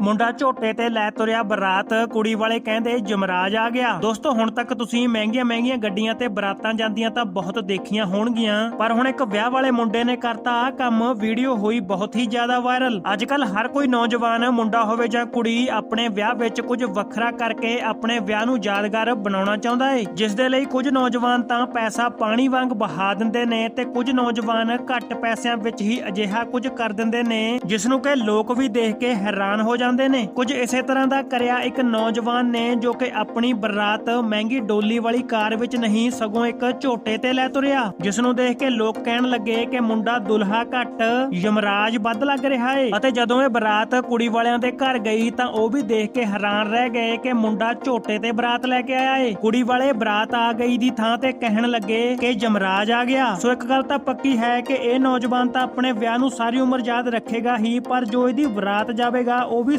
ਮੁੰਡਾ ਝੋਟੇ ਤੇ ਲੈ ਤੁਰਿਆ ਬਰਾਤ, ਕੁੜੀ ਵਾਲੇ ਕਹਿੰਦੇ ਜਮਰਾਜ ਆ ਗਿਆ। ਦੋਸਤੋ, ਹੁਣ ਤੱਕ ਤੁਸੀਂ ਮਹਿੰਗੀਆਂ ਮਹਿੰਗੀਆਂ ਗੱਡੀਆਂ ਤੇ ਬਰਾਤਾਂ ਜਾਂਦੀਆਂ ਤਾਂ ਬਹੁਤ ਦੇਖੀਆਂ ਹੋਣਗੀਆਂ। ਪਰ ਹੁਣ ਇੱਕ ਵਿਆਹ ਵਾਲੇ ਮੁੰਡੇ ਨੇ ਕਰਤਾ ਆ ਕੰਮ, ਵੀਡੀਓ ਹੋਈ ਬਹੁਤ ਹੀ ਜ਼ਿਆਦਾ ਵਾਇਰਲ। ਅੱਜ ਕੱਲ ਹਰ ਕੋਈ ਨੌਜਵਾਨ, ਮੁੰਡਾ ਹੋਵੇ ਜਾਂ ਕੁੜੀ, ਆਪਣੇ ਵਿਆਹ ਵਿੱਚ ਕੁਝ ਵੱਖਰਾ ਕਰਕੇ ਆਪਣੇ ਵਿਆਹ ਨੂੰ ਯਾਦਗਾਰ ਬਣਾਉਣਾ ਚਾਹੁੰਦਾ ਏ। ਜਿਸ ਦੇ ਲਈ ਕੁਝ ਨੌਜਵਾਨ ਤਾਂ ਪੈਸਾ ਪਾਣੀ ਵਾਂਗ ਬਹਾ ਦਿੰਦੇ ਨੇ ਤੇ ਕੁਝ ਨੌਜਵਾਨ ਘੱਟ ਪੈਸਿਆਂ ਵਿੱਚ ਹੀ ਅਜਿਹਾ ਕੁਝ ਕਰ ਦਿੰਦੇ ਨੇ, ਜਿਸ ਨੂੰ ਕਿ ਲੋਕ ਵੀ ਦੇਖ ਕੇ ਹੈਰਾਨ ਹੋ ਜਾਂਦੇ ਨੇ। ਕੁਝ ਇਸੇ ਤਰ੍ਹਾਂ ਦਾ ਕਰਿਆ ਇੱਕ ਨੌਜਵਾਨ ਨੇ ਜੋ ਕਿ ਆਪਣੀ ਬਰਾਤ ਮਹਿੰਗੀ ਡੋਲੀ ਵਾਲੀ ਕਾਰ ਵਿੱਚ ਨਹੀਂ, ਸਗੋਂ ਇੱਕ ਝੋਟੇ ਤੇ ਲੈ ਤੁਰਿਆ। ਜਿਸ ਨੂੰ ਦੇਖ ਕੇ ਲੋਕ ਕਹਿਣ ਲੱਗੇ ਕਿ ਮੁੰਡਾ ਦੁਲਹਾ ਘੱਟ ਯਮਰਾਜ ਵੱਧ ਲੱਗ ਰਿਹਾ ਏ। ਅਤੇ ਜਦੋਂ ਇਹ ਬਰਾਤ ਕੁੜੀ ਵਾਲਿਆਂ ਦੇ ਘਰ ਗਈ ਤਾਂ ਉਹ ਵੀ ਦੇਖ ਕੇ ਹੈਰਾਨ ਰਹਿ ਗਏ ਕਿ ਮੁੰਡਾ ਝੋਟੇ ਤੇ ਬਰਾਤ ਲੈ ਕੇ ਆਇਆ ਏ। ਕੁੜੀ ਵਾਲੇ ਬਰਾਤ ਆ ਗਈ ਦੀ ਥਾਂ ਤੇ ਕਹਿਣ ਲੱਗੇ ਕਿ ਯਮਰਾਜ ਆ ਗਿਆ। ਸੋ ਇੱਕ ਗੱਲ ਤਾਂ ਪੱਕੀ ਹੈ ਕਿ ਇਹ ਨੌਜਵਾਨ ਤਾਂ ਆਪਣੇ ਵਿਆਹ ਨੂੰ ਸਾਰੀ ਉਮਰ ਯਾਦ ਰੱਖੇਗਾ ਹੀ, ਪਰ ਜੋ ਇਹਦੀ ਬਰਾਤ ਜਾਵੇਗਾ, ਉਹ ਵੀ